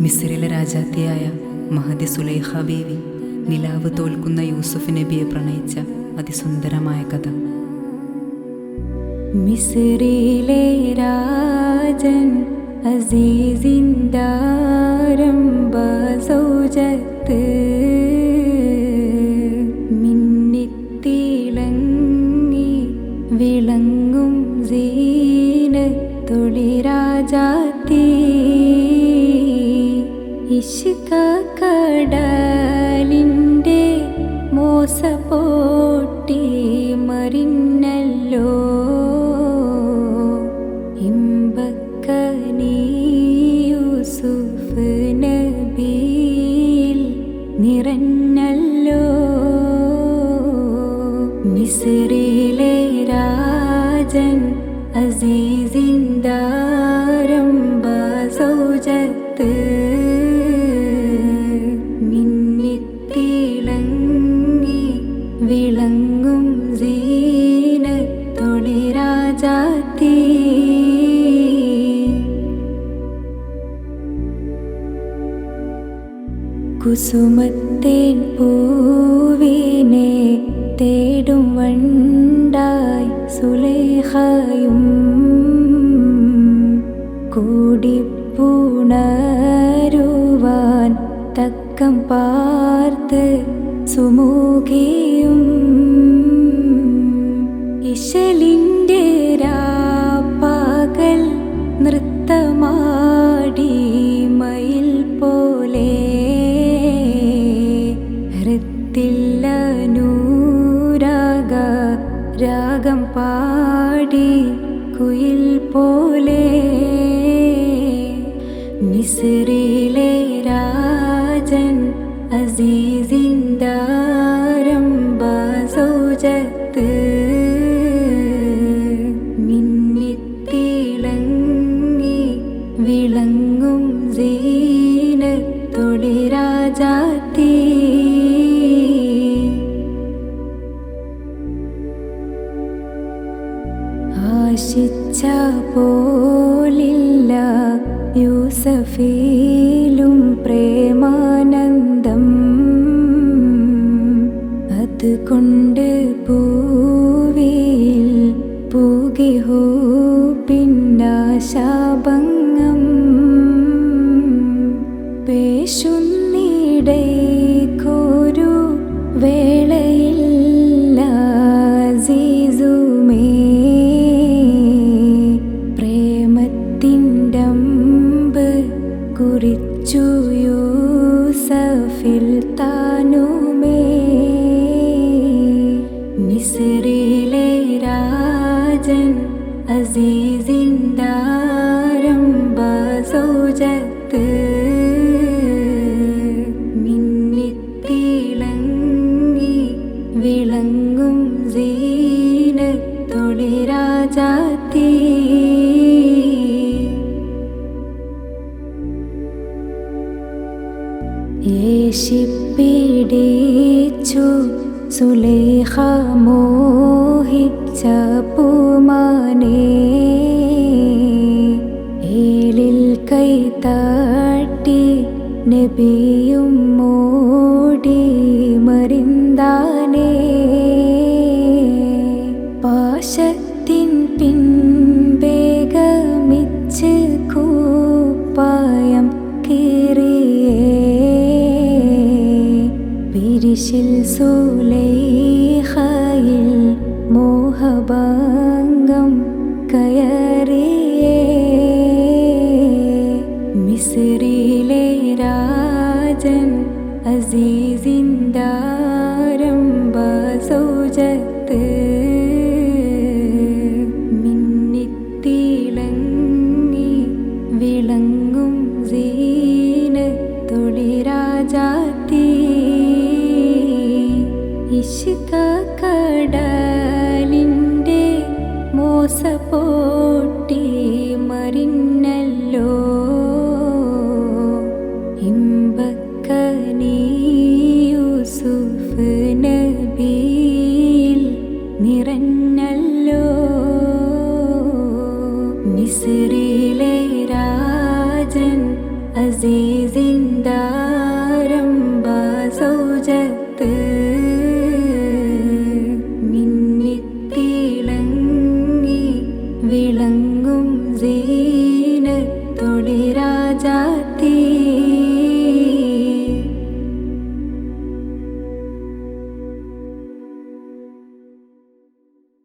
മിസ്രിലെ രാജാത്തിയായ മഹദി സുലൈഹ ബേവി നിലാവ് തോൽക്കുന്ന യൂസുഫ് നബിയെ പ്രണയിച്ച അതിസുന്ദരമായ കഥ. മിസ്രിലെ രാജൻ അസീസിൻ ദാരം മിന്നിത്തിളങ്ങി ഇഷ്ക കടലിന്റെ മോസപ്പോട്ടി മറിഞ്ഞല്ലോ. ഇമ്പക്കനീ യൂസുഫ് നബിയിൽ നിറഞ്ഞല്ലോ. മിസ്രിലെ രാജൻ അസീസിന്ദാരംഭ സൗജത്ത് മിന്നിത്തിളങ്ങി വിളങ്ങും സീനത്തൊളി രാജാത്തി. കുസുമത്തേൻ പൂവിനെ തേടും വണ്ടായി സുലേഖയും. കൂടിപ്പുണരുവാൻ തക്കം പാർത്ത് സുമുഖിയും മിസ്രിലെ രാജൻ അസീസിന്ദാരം സൗജത്ത് മിന്നിത്തിളങ്ങി വിളങ്ങും സീനത്തൊളി രാജാത്തി ആശിച്ച പോലില്ല യൂസഫിലും താനുമേ. മിസ്രിലെ രാജൻ അസീസിന്ദാരംഭ സൗജത്ത് മിന്നിത്തിളങ്ങി വിളങ്ങും യേശിപ്പിടിച്ചു സുലേഖ മോഹിച്ച പൂമാനേ ഏലിൽ കൈത്താട്ടി നബിയും മോടി പിരിശിൽ സൂലൈഖയിൽ മോഹഭംഗം കയറിയേ. മിസറിയിലെ രാജൻ അസീസിന്ദാരംഭ സൗജത്ത് മിന്നിത്തിളങ്ങി വിളങ്ങും സീനത്തൊളി രാജാത്തി നബിയിൽ നിറഞ്ഞല്ലോ. മിസ്രിലെ